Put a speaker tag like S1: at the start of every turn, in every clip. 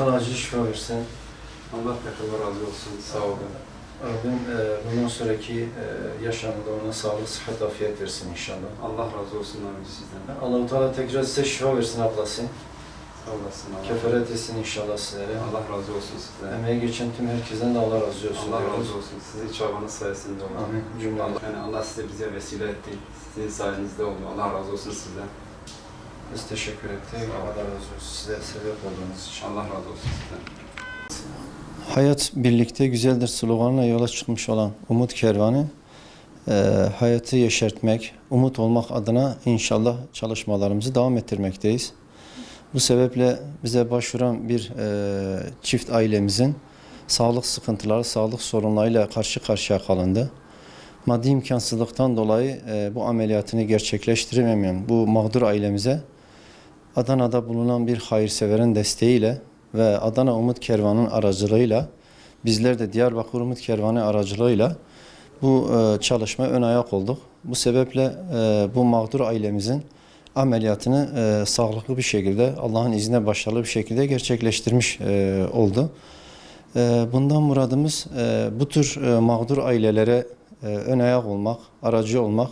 S1: Allah acil şifa versin.
S2: Allah tekrar razı olsun. Sağ olun.
S1: Rabbim e, bundan sonraki e, yaşamında ona sağlık, sıhhat, afiyet versin inşallah.
S2: Allah razı olsun abi sizden.
S1: Allah-u Teala tekrar size şifa versin ablası.
S2: Sağ olasın. Allah,
S1: Kefaret etsin inşallah sizlere.
S2: Allah razı olsun sizden.
S1: Emeği geçen tüm herkesten de Allah razı olsun.
S2: Allah
S1: diyoruz.
S2: razı olsun. Sizin çabanız sayesinde oldu.
S1: Amin. Cümle
S2: Allah, yani Allah size bize vesile etti. Sizin sayenizde oldu. Allah razı olsun sizden.
S1: Biz teşekkür ettik. Allah razı olsun. Size sebep olduğunuz için.
S2: Allah razı olsun sizden.
S1: Hayat birlikte güzeldir sloganla yola çıkmış olan Umut Kervanı e, hayatı yeşertmek, umut olmak adına inşallah çalışmalarımızı devam ettirmekteyiz. Bu sebeple bize başvuran bir e, çift ailemizin sağlık sıkıntıları, sağlık sorunlarıyla karşı karşıya kalındı. Maddi imkansızlıktan dolayı e, bu ameliyatını gerçekleştiremeyen bu mağdur ailemize Adana'da bulunan bir hayırseverin desteğiyle ve Adana Umut Kervanı'nın aracılığıyla bizler de Diyarbakır Umut Kervanı aracılığıyla bu e, çalışmaya ön ayak olduk. Bu sebeple e, bu mağdur ailemizin ameliyatını e, sağlıklı bir şekilde Allah'ın izniyle başarılı bir şekilde gerçekleştirmiş oldu. Bundan muradımız bu tür mağdur ailelere ön ayak olmak, aracı olmak.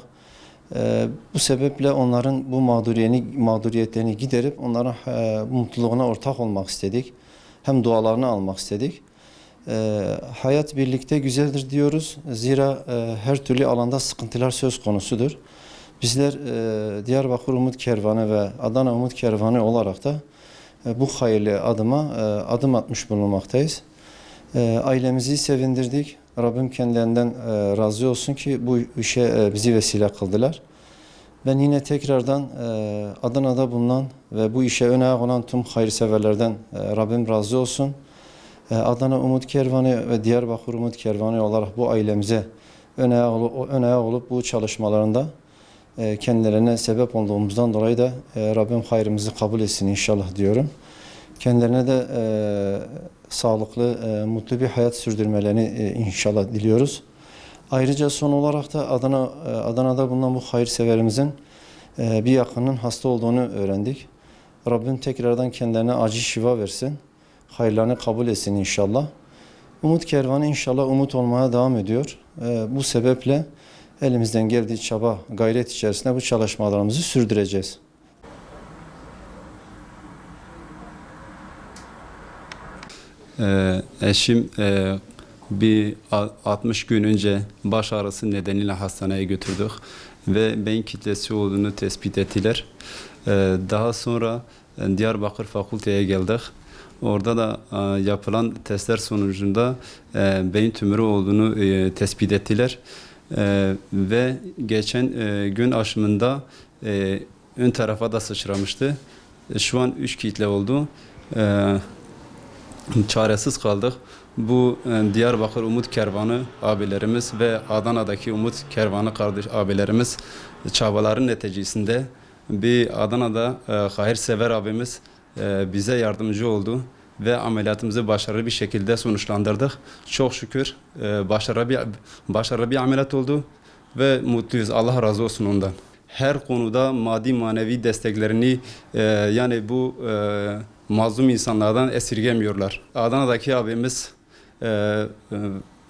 S1: E, bu sebeple onların bu mağduriyeni, mağduriyetlerini giderip onların e, mutluluğuna ortak olmak istedik. Hem dualarını almak istedik. E, hayat birlikte güzeldir diyoruz. Zira e, her türlü alanda sıkıntılar söz konusudur. Bizler e, Diyarbakır Umut Kervanı ve Adana Umut Kervanı olarak da e, bu hayırlı adıma e, adım atmış bulunmaktayız. E, ailemizi sevindirdik. Rabbim kendilerinden e, razı olsun ki bu işe e, bizi vesile kıldılar. Ben yine tekrardan e, Adana'da bulunan ve bu işe ön ayak olan tüm hayırseverlerden Rabbim razı olsun. Adana Umut Kervanı ve Diyarbakır Umut Kervanı olarak bu ailemize ön ayak, ol- ön ayak olup bu çalışmalarında kendilerine sebep olduğumuzdan dolayı da Rabbim hayrımızı kabul etsin inşallah diyorum. Kendilerine de e, sağlıklı, e, mutlu bir hayat sürdürmelerini e, inşallah diliyoruz. Ayrıca son olarak da Adana e, Adana'da bulunan bu hayırseverimizin e, bir yakının hasta olduğunu öğrendik. Rabbim tekrardan kendilerine acil şifa versin. Hayırlarını kabul etsin inşallah. Umut Kervanı inşallah umut olmaya devam ediyor. E, Bu sebeple elimizden geldiği çaba, gayret içerisinde bu çalışmalarımızı sürdüreceğiz.
S2: Ee, eşim e, bir a- 60 gün önce baş ağrısı nedeniyle hastaneye götürdük ve beyin kitlesi olduğunu tespit ettiler. Ee, daha sonra e, Diyarbakır Fakülteye geldik. Orada da e, yapılan testler sonucunda e, beyin tümörü olduğunu e, tespit ettiler. E, ve geçen e, gün aşımında e, ön tarafa da sıçramıştı. Şu an 3 kitle oldu. E, çaresiz kaldık. Bu e, Diyarbakır Umut Kervanı abilerimiz ve Adana'daki Umut Kervanı kardeş abilerimiz çabaların neticesinde bir Adana'da e, hayırsever abimiz e, bize yardımcı oldu ve ameliyatımızı başarılı bir şekilde sonuçlandırdık. Çok şükür başarılı bir başarılı bir ameliyat oldu ve mutluyuz. Allah razı olsun ondan. Her konuda maddi manevi desteklerini yani bu mazlum insanlardan esirgemiyorlar. Adana'daki abimiz e, e,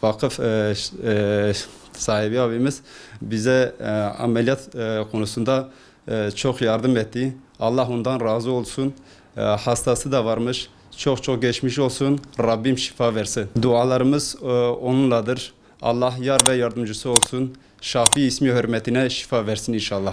S2: vakıf e, e, sahibi abimiz bize e, ameliyat e, konusunda e, çok yardım etti. Allah ondan razı olsun. E, hastası da varmış. Çok çok geçmiş olsun. Rabbim şifa versin. Dualarımız e, onunladır. Allah yar ve yardımcısı olsun. Şafi ismi hürmetine şifa versin inşallah.